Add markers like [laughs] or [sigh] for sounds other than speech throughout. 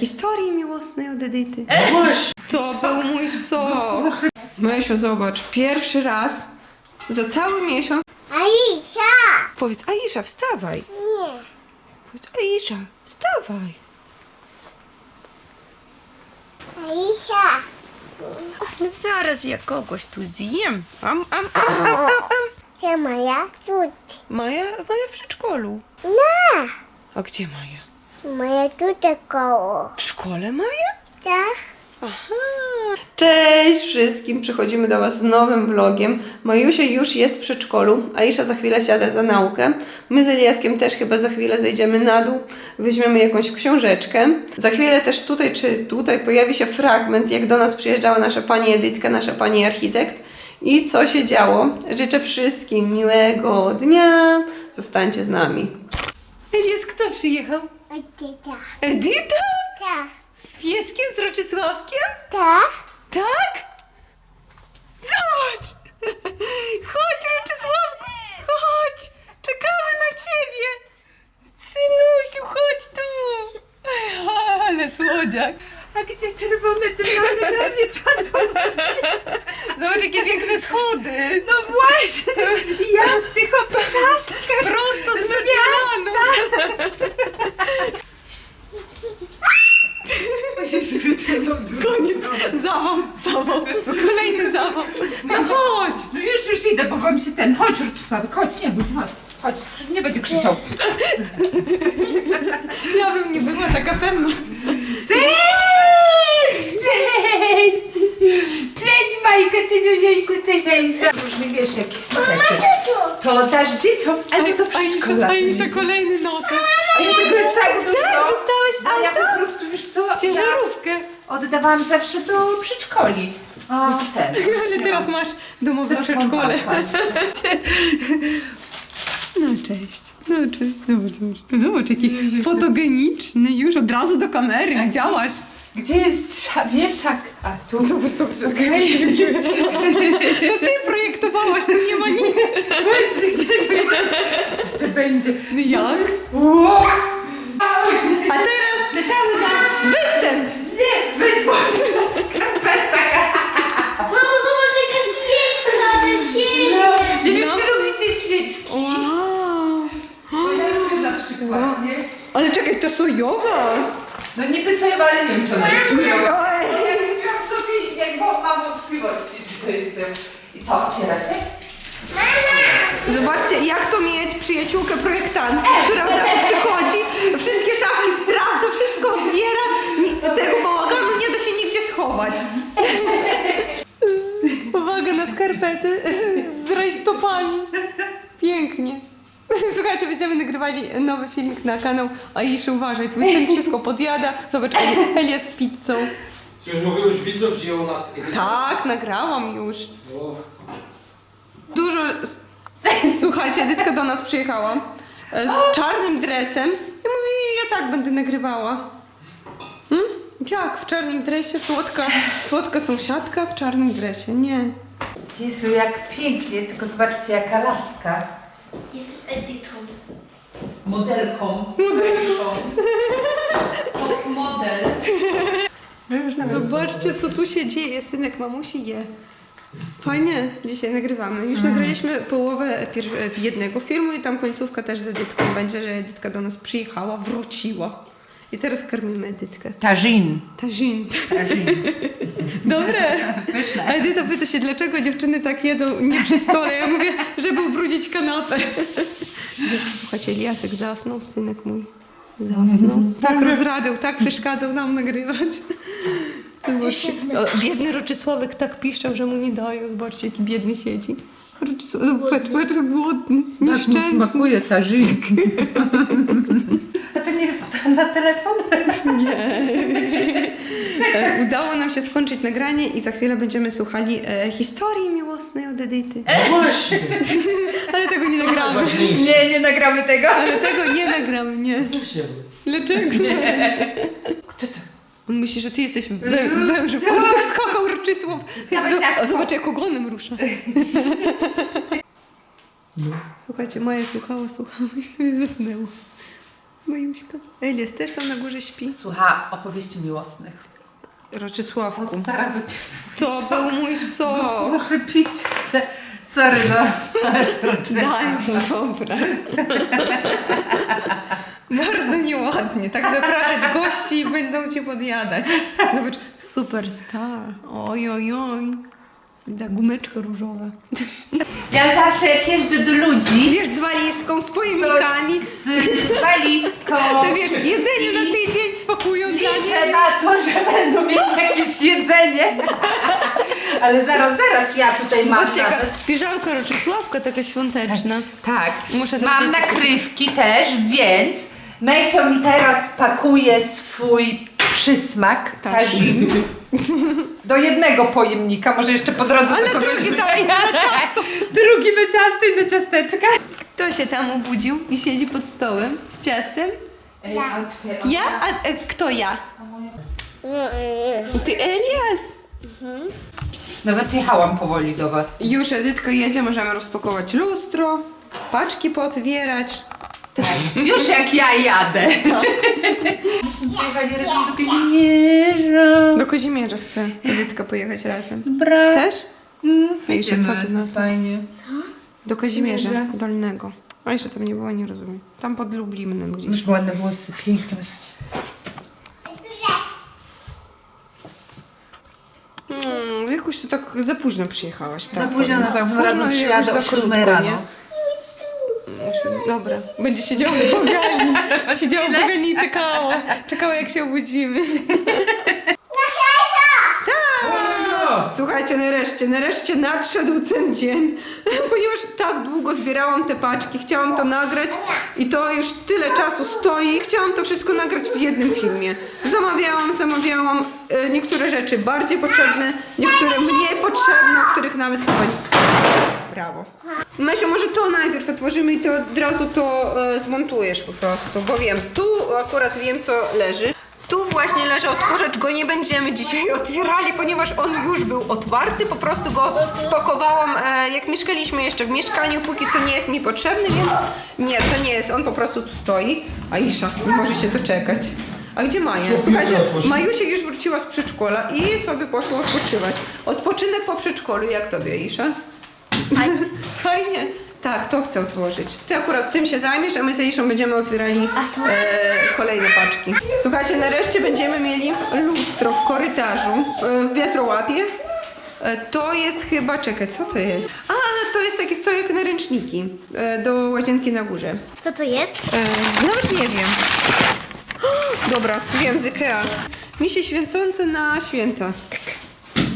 historii miłosnej od Edyty. To był mój sok. Mysiu, zobacz, pierwszy raz za cały miesiąc. Aisha! Powiedz, Aisza, wstawaj. Nie. Powiedz, Aisza, wstawaj. Aisha! No zaraz ja kogoś tu zjem. Am, am, am, am, am, am. To moja. Maja, Maja w przedszkolu. Nie. A gdzie Maja? Moja tutaj koło. W szkole Maja? Tak? Aha. Cześć wszystkim, przychodzimy do Was z nowym vlogiem. Majusia już jest w przedszkolu, Aisza za chwilę siada za naukę. My z Eliaskiem też chyba za chwilę zejdziemy na dół, weźmiemy jakąś książeczkę. Za chwilę też tutaj czy tutaj pojawi się fragment, jak do nas przyjeżdżała nasza pani Edytka, nasza pani architekt i co się działo. Życzę wszystkim miłego dnia, zostańcie z nami. Elias, kto przyjechał? Edyta. Edyta? Tak. Z pieskiem, z Roczysławkiem? Tak? Tak? Zobacz! [laughs] Chodź, Roczysławku! Chodź! Czekamy na ciebie! Synusiu, chodź tu! [laughs] Ale słodziak! A gdzie czerwone dymany na mnie co to? [laughs] Zobacz, jakie piękne schody! No właśnie! Ja w tych obcaskach! Prosto z Mediolanu! Koniec! Zawał, zawał! Kolejny zawał! No chodź! No już, już idę, bo wam się ten... Chodź, Czesławek, chodź, nie bój się, chodź. Chodź, nie będzie krzyczał. [laughs] Ja bym nie była taka pewna. Cześć! Cześć! Cześć Majka, cześć Ojejku, cześć Aisza. Różne wiesz, jakieś notesy. To dasz dzieciom, ale to Aisza. Aisza, kolejny notes. Jeszcze tego jest tak dużo. Tak, dostałeś A ja auto? po prostu, wiesz co, ja Ciężarówkę. oddawałam zawsze do przedszkoli. A ten. [laughs] Ale teraz masz domowe przedszkole. [laughs] No cześć. No cześć. Zobacz, zobacz. Zobacz, jaki fotogeniczny już od razu do kamery. Widziałaś? Gdzie jest sza- wieszak? A tu. Zobacz, zobacz. Okej. To ty projektowałaś, tu nie ma nic. Właśnie, gdzie to jest? Jeszcze będzie. No jak? Wow. A teraz na występ. Nie, wy w skarpetach. Mamo, zobacz jaka świeczka na siebie. Nie wiem, No. czy lubicie świeczki. Wow. Ja lubię na przykład, nie? Ale czekaj, to sojowa. No niby sojowa, ale nie wiem, czy ona jest sojowa. Ja kupiłam sobie, jak bo mam wątpliwości, czy to jest... I co, otwiera się? Zobaczcie, jak to mieć przyjaciółkę projektanta, która od razu przychodzi, wszystkie szafki sprawdza, wszystko otwiera, ni- tego bałaganu nie da się nigdzie schować. [laughs] Uwaga na skarpety [laughs] z rajstopami. Pięknie. [laughs] Słuchajcie, będziemy nagrywali nowy filmik na kanał Aiszy, uważaj, twój syn wszystko podjada. Zobacz, Eli- Elia z pizzą. Czy już mówię już widzów, że u nas? Tak, nagrałam już. O, Dużo. [laughs] Słuchajcie, Edytka do nas przyjechała e, z czarnym dresem i mówi, ja tak będę nagrywała. Hmm? Jak? W czarnym dresie? Słodka, słodka sąsiadka w czarnym dresie. Nie. Jezu, jak pięknie, tylko zobaczcie, jaka laska. Jestem Edytą. Modelką. Modelką. [laughs] Top model. Zobaczcie, co tu się dzieje. Synek mamusi je. Fajnie, dzisiaj nagrywamy. Już nagraliśmy połowę pier- jednego filmu i tam końcówka też z Edytką będzie, że Edytka do nas przyjechała, wróciła. I teraz karmimy Edytkę. Tazin. Tarzin. [laughs] Dobre. A Pyszne. Edyta pyta się, dlaczego dziewczyny tak jedzą nie przy stole. Ja mówię, żeby ubrudzić kanapę. Słuchajcie, Eliasek zasnął, synek mój zasnął. Tak rozrabiał, tak przeszkadzał nam nagrywać. Zobaczcie, o, biedny Roczysławek tak piszczał, że mu nie dają. Zobaczcie, jaki biedny siedzi. Roczysławek, patrz, patrz, głodny, nieszczęsny. smakuje. A to nie jest na telefon? [laughs] E, Udało nam się skończyć nagranie i za chwilę będziemy słuchali e, historii miłosnej od Edyty. no właśnie. [laughs] Ale tego nie nagramy. Ważniejsze. Nie, nie nagramy tego. Ale tego nie nagramy, nie. Dlaczego? Kto to? On myśli, że ty jesteś wę- wężem. On tak skakał Roczysław. Dawaj ciastko. Zobacz, jak ogonem rusza. Słuchajcie, moja słuchała, słuchała i sobie zasnęła. Majuśka. Elias też tam na górze śpi. Słucha opowieści miłosnych. Roczysławku. Stara wypił To był mój sok. Muszę pić. chcę. Sorry, no. Masz Daj mu, dobra. Bardzo nieładnie, tak zapraszać gości i będą cię podjadać. Zobacz, superstar. Oj, oj, oj. Ta gumeczka różowa. [laughs] Ja zawsze jak jeżdżę do ludzi, Wiesz, z walizką, z pojemnikami. z walizką, [laughs] To wiesz, jedzenie na tydzień dla liczę na to, że będą mieli jakieś jedzenie. [laughs] Ale zaraz, zaraz ja tutaj mam Patrzcie, jaka nawet. piżamka Roczysławka, taka świąteczna. Tak, Muszę to mam nakrywki też, więc Mesio mi teraz pakuje swój przysmak Tak. tazin do jednego pojemnika, może jeszcze po drodze Ale do kogoś drugi cały na ciasto. [laughs] Drugi na ciasto i na ciasteczka. Kto się tam obudził i siedzi pod stołem z ciastem? Ja? A, a kto ja? Ty Elias! Nawet jechałam powoli do was. Już Edytka jedzie, możemy rozpakować lustro, paczki pootwierać. Już jak ja jadę. Pojechali razem do Kazimierza. Do Kozimierza chcę Edytka pojechać razem. Dobra. Chcesz? No i co ty na to? Fajnie. Do Kazimierza Kazimierza. Dolnego. A jeszcze tam nie było, nie rozumiem. Tam pod Lublinem gdzieś. Masz ładne włosy, piękne. Hmm, jakoś to tak za późno przyjechałaś. Tak, Za późno, powiem. następnym razem i przyjadę jakoś o za 7 krótko, rano. nie? Dobra, będzie siedziała w pogalni. [laughs] Siedziała w pogalni i czekała. Czekała jak się obudzimy. Tak! Słuchajcie, nareszcie, nareszcie nadszedł ten dzień, ponieważ tak długo zbierałam te paczki, chciałam to nagrać i to już tyle czasu stoi. Chciałam to wszystko nagrać w jednym filmie. Zamawiałam, zamawiałam e, niektóre rzeczy bardziej potrzebne, niektóre mniej potrzebne, o których nawet chyba nie... Brawo. Mesiu, może to najpierw otworzymy i to od razu to e, zmontujesz po prostu, bo wiem, tu akurat wiem co leży. Tu właśnie leży odkurzacz, go nie będziemy dzisiaj [laughs] otwierali, ponieważ on już był otwarty, po prostu go spakowałam e, jak mieszkaliśmy jeszcze w mieszkaniu, póki co nie jest mi potrzebny, więc nie, to nie jest, on po prostu tu stoi. Aisza, nie może się doczekać. A gdzie Maja? Słuchajcie, otworzymy? Majusiek już wróciła z przedszkola i sobie poszła odpoczywać. Odpoczynek po przedszkolu, jak tobie, Aisza? Fajnie. Tak, to chcę otworzyć. Ty akurat tym się zajmiesz, a my z Aiszą będziemy otwierali e, kolejne paczki. Słuchajcie, nareszcie będziemy mieli lustro w korytarzu, e, w wiatrołapie. E, to jest chyba, czekaj, co to jest? A, to jest taki stojak na ręczniki e, do łazienki na górze. Co to jest? E, nawet nie wiem. Dobra, wiem, z Ikea. Misie święcące na święta.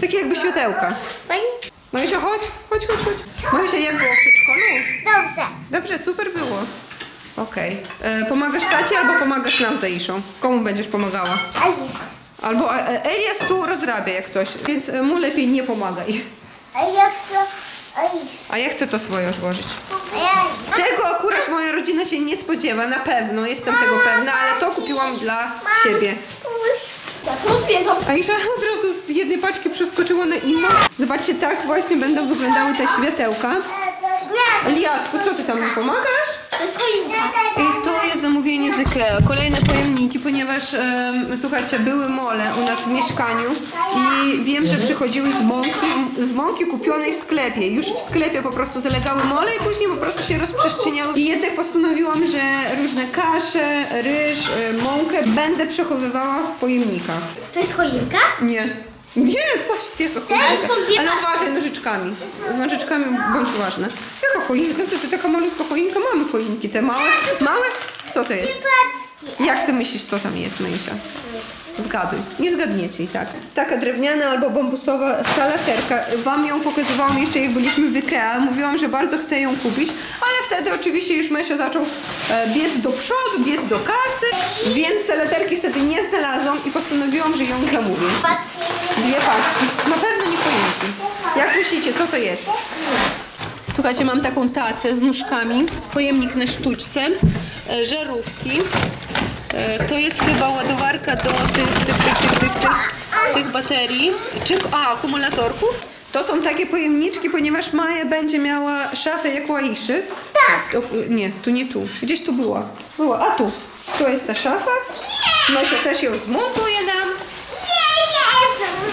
Takie jakby światełka. Fajnie. Majusia, chodź, chodź, chodź, chodź. Majusia, jak było w przedszkolu? Dobrze. Dobrze, super było. Okej. E, Pomagasz tacie albo pomagasz nam z Aiszą? Komu będziesz pomagała? Alice. Albo e, Elias tu rozrabia jak coś, więc e, mu lepiej nie pomagaj. A ja chcę Alice. A ja chcę to swoje złożyć. A ja Alice. Tego akurat moja rodzina się nie spodziewa, na pewno, jestem tego pewna, ale to kupiłam dla siebie. Ja to otwieram. Aisza od razu z jednej paczki przeskoczyła na inną. Zobaczcie, tak właśnie będą wyglądały te światełka. Eliasku, co ty tam mi pomagasz? to jest choinka. I to jest zamówienie z Ikea. Kolejne pojemniki, ponieważ em, słuchajcie, były mole u nas w mieszkaniu i wiem, że przychodziły z mąki, z mąki kupionej w sklepie. Już w sklepie po prostu zalegały mole i później po prostu się rozprzestrzeniały. I jednak postanowiłam, że różne kasze, ryż, e, mąkę będę przechowywała w pojemnikach. To jest choinka? Nie. Nie, coś ty to Ale są dwie Ale paczki. uważaj nożyczkami. Z nożyczkami bądź uważna. Jaka choinka? Co ty, taka malutka choinka? Mamy choinki, te małe. Małe? Co to jest? Jak ty myślisz, co tam jest, Mysia? Zgaduj. Nie zgadniecie i tak. Taka drewniana albo bambusowa salaterka. Wam ją pokazywałam jeszcze jak byliśmy w Ikea. Mówiłam, że bardzo chcę ją kupić, ale wtedy oczywiście już Mysio zaczął e, biec do przodu, biec do kasy, więc salaterki wtedy nie znalazłam i postanowiłam, że ją zamówię. Dwie paczki. Na pewno nie choinki. Jak myślicie, co to jest? Słuchajcie, mam taką tacę z nóżkami, pojemnik na sztuczce, e, żarówki. E, To jest chyba ładowarka do tych, tych, tych, tych, tych, tych, tych baterii, czy a, akumulatorków. To są takie pojemniczki, ponieważ Maja będzie miała szafę jak u Aiszy. Tak. nie, tu nie tu. Gdzieś tu była. Była, a tu. To jest ta szafa. Nosia też ją zmontuje nam.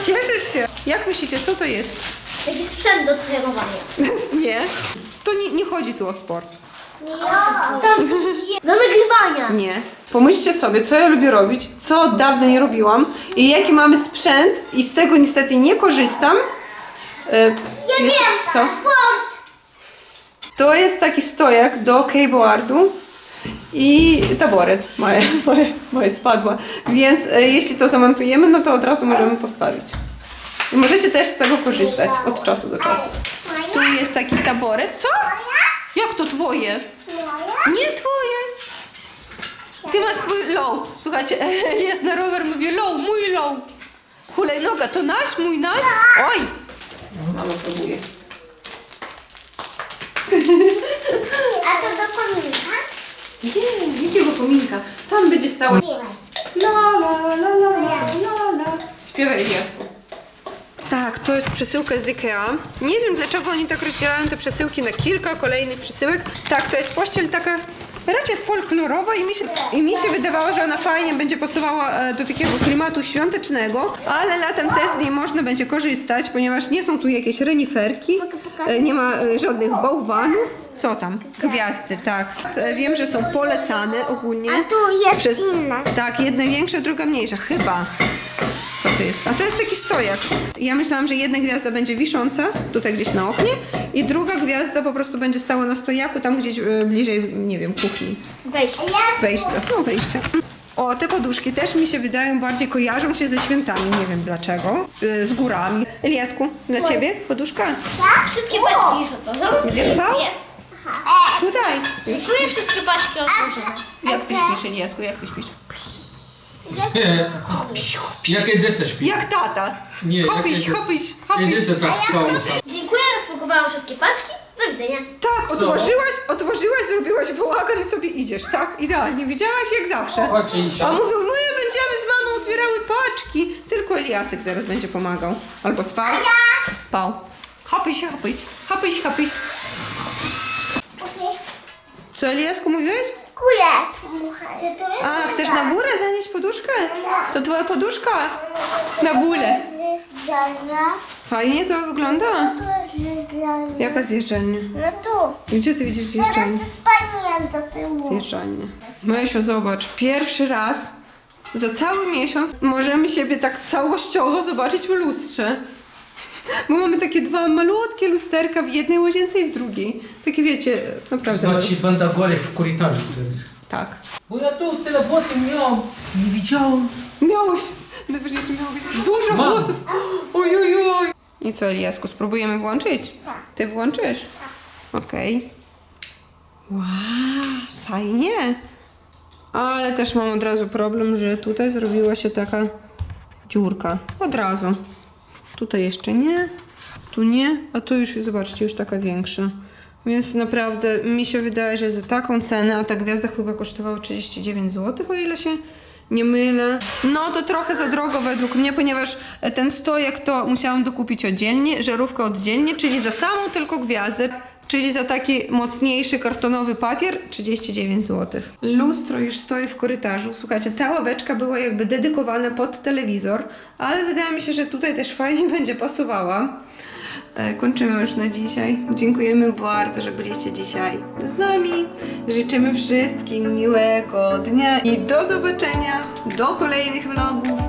Cieszysz się? Jak myślicie, co to jest? Taki sprzęt do trenowania. [laughs] Nie. To nie, nie chodzi tu o sport. Tam coś jest. Do nagrywania. Nie. Pomyślcie sobie, co ja lubię robić, co od dawna nie robiłam i jaki mamy sprzęt i z tego niestety nie korzystam. E, Ja wiem, Co? sport. To jest taki stojak do keyboardu i taboret. Moje, [laughs] moje, moje spadła. Więc e, jeśli to zamontujemy, no to od razu możemy postawić. I możecie też z tego korzystać od czasu do czasu. Tu jest taki taboret. Co? Jak to twoje? Nie twoje. Ty masz swój low. Słuchajcie, [laughs] Elias na rower mówi low, mój low. Hulajnoga to nasz, mój nasz? Oj! Mama próbuje. A to do kominka? Nie, jakiego kominka? Tam będzie stało. La la la la la la la. Śpiewaj Eliasku. Tak, to jest przesyłka z Ikea. Nie wiem dlaczego oni tak rozdzielają te przesyłki na kilka kolejnych przesyłek. Tak, to jest pościel taka raczej folklorowa i mi się, i mi się wydawało, że ona fajnie będzie pasowała e, do takiego klimatu świątecznego, ale latem też z niej można będzie korzystać, ponieważ nie są tu jakieś reniferki, e, nie ma e, żadnych bałwanów. Co tam? Gwiazdy, tak. Wiem, że są polecane ogólnie. A tu jest inna. Tak, jedna większa, druga mniejsza, chyba. Co to jest? A to jest taki stojak. Ja myślałam, że jedna gwiazda będzie wisząca, tutaj gdzieś na oknie, i druga gwiazda po prostu będzie stała na stojaku, tam gdzieś e, bliżej, nie wiem, kuchni. Weź. Wejścia. No, wejścia. O, te poduszki też mi się wydają bardziej kojarzą się ze świętami, nie wiem dlaczego. E, Z górami. Eliasku, dla ciebie poduszka? Wszystkie paczki już otworzone. Będziesz spał? Tutaj. Dziękuję, wszystkie paczki otworzone. Jak ty śpisz, Eliasku, jak ty śpisz? Nie. Jak Edyta śpi? Jak tata. Nie, jak Hopiś, Edyta- hopiś, hopiś. Edyta tak spała. Dziękuję, rozpakowałam wszystkie paczki. Do widzenia. Tak, Co? otworzyłaś, otworzyłaś, zrobiłaś bałagan i sobie idziesz, tak? Idealnie, widziałaś jak zawsze. Chodź A Elisia. mówił, my będziemy z mamą otwierały paczki. Tylko Eliasek zaraz będzie pomagał. Albo spał. Spał. Hopyś, hopyś, hopyś, hopyś. Co Eliasku mówiłeś? Kule. to jest A, chcesz na górę zanieść poduszkę? To twoja poduszka? Na górę. Zjeżdżalnia. Fajnie to wygląda. Tu jest zjeżdżalnia. Jaka zjeżdżalnia? No tu. Gdzie ty widzisz Teraz zjeżdżalnię? to spalnia jest do tyłu. Zjeżdżalnia. Mysio, zobacz, pierwszy raz za cały miesiąc możemy siebie tak całościowo zobaczyć w lustrze. Bo mamy takie dwa malutkie lusterka w jednej łazience i w drugiej. Takie wiecie, naprawdę Znaczy malutkie. będę gory w korytarzu wtedy. Tak. Bo ja tu tyle włosów miałam. Nie widziałam. Miałeś, najważniejsze miałeś dużo Mam. włosów. Oj, oj, oj. I co, Eliasku, spróbujemy włączyć? Tak. Ty włączysz? Okej. Wow, fajnie. Ale też mam od razu problem, że tutaj zrobiła się taka dziurka. Od razu. Tutaj jeszcze nie, tu nie, a tu już, zobaczcie, już taka większa. Więc naprawdę mi się wydaje, że za taką cenę, a ta gwiazda chyba kosztowała 39 zł, o ile się nie mylę. No to trochę za drogo według mnie, ponieważ ten stojak to musiałam dokupić oddzielnie, żarówkę oddzielnie, czyli za samą tylko gwiazdę. Czyli za taki mocniejszy kartonowy papier 39 zł. Lustro już stoi w korytarzu. Słuchajcie, ta ławeczka była jakby dedykowana pod telewizor, ale wydaje mi się, że tutaj też fajnie [laughs] będzie pasowała. E, Kończymy już na dzisiaj. Dziękujemy bardzo, że byliście dzisiaj z nami. Życzymy wszystkim miłego dnia i do zobaczenia do kolejnych vlogów.